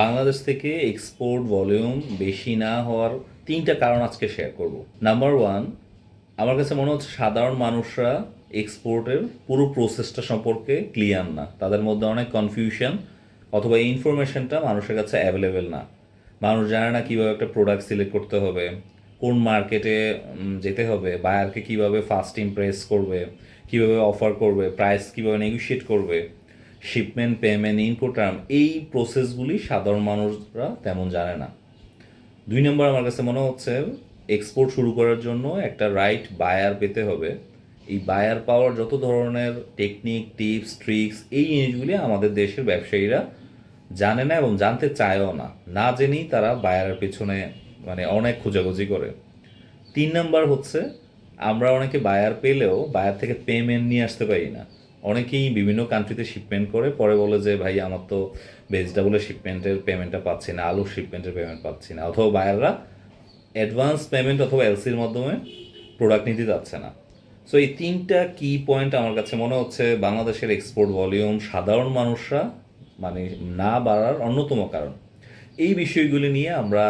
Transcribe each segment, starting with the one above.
বাংলাদেশ থেকে export volume বেশি না হওয়ার তিনটা কারণ আজকে শেয়ার করব। নাম্বার ওয়ান আমার কাছে মনে হচ্ছে সাধারণ মানুষরা এক্সপোর্টের পুরো প্রসেসটা সম্পর্কে ক্লিয়ার না। তাদের মধ্যে অনেক কনফিউশন অথবা এই ইনফরমেশনটা মানুষের কাছে অ্যাভেলেবেল না। মানুষ জানে না কীভাবে একটা প্রোডাক্ট সিলেক্ট করতে হবে, কোন মার্কেটে যেতে হবে বায়ারকে কীভাবে ফার্স্ট ইমপ্রেস করবে, কীভাবে অফার করবে প্রাইস কীভাবে নেগোশিয়েট করবে। শিপমেন্ট পেমেন্ট ইনপুট টার্ম এই প্রসেসগুলি সাধারণ মানুষরা তেমন জানে না। দুই নম্বর আমার কাছে মনে হচ্ছে এক্সপোর্ট শুরু করার জন্য একটা রাইট বায়ার পেতে হবে। এই বায়ার পাওয়ার যত ধরনের টেকনিক টিপস ট্রিক্স এই জিনিসগুলি আমাদের দেশের ব্যবসায়ীরা জানে না এবং জানতে চায়ও না। না জেনেই তারা বায়ারের পেছনে মানে অনেক খোঁজাখুঁজি করে। তিন নাম্বার হচ্ছে, আমরা অনেকে বায়ার পেলেও বায়ার থেকে পেমেন্ট নিয়ে আসতে পারি না। অনেকেই বিভিন্ন কান্ট্রিতে শিপমেন্ট করে, পরে বলে যে, ভাই, আমার তো ভেজিটেবলের শিপমেন্টের পেমেন্টটা পাচ্ছি না, আলুর শিপমেন্টের পেমেন্ট পাচ্ছি না। অথবা বায়াররা অ্যাডভান্স পেমেন্ট অথবা এলসির মাধ্যমে প্রোডাক্ট নিতে যাচ্ছে না। সো এই তিনটা কি পয়েন্ট আমার কাছে মনে হচ্ছে বাংলাদেশের এক্সপোর্ট ভলিউম সাধারণ মানুষরা মানে না বাড়ার অন্যতম কারণ। এই বিষয়গুলি নিয়ে আমরা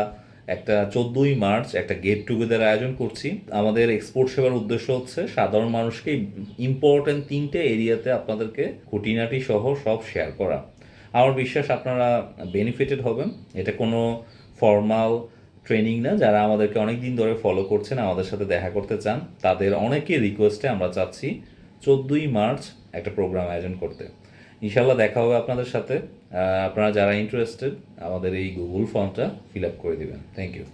একটা চোদ্দোই মার্চ একটা গেট টুগেদার আয়োজন করছি। আমাদের এক্সপোর্ট সেবার উদ্দেশ্য হচ্ছে সাধারণ মানুষকে ইম্পর্টেন্ট তিনটে এরিয়াতে আপনাদেরকে খুঁটিনাটি সহ সব শেয়ার করা। আমার বিশ্বাস আপনারা বেনিফিটেড হবেন। এটা কোনো ফর্মাল ট্রেনিং না। যারা আমাদেরকে অনেক দিন ধরে ফলো করছেন, আমাদের সাথে দেখা করতে চান, তাদের অনেকের রিকোয়েস্টে আমরা চাচ্ছি চোদ্দোই মার্চ একটা প্রোগ্রাম আয়োজন করতে। ইনশাল্লাহ দেখা হবে আপনাদের সাথে। আপনারা যারা ইন্টারেস্টেড আমাদের এই গুগল ফর্মটা ফিল আপ করে দিবেন। Thank you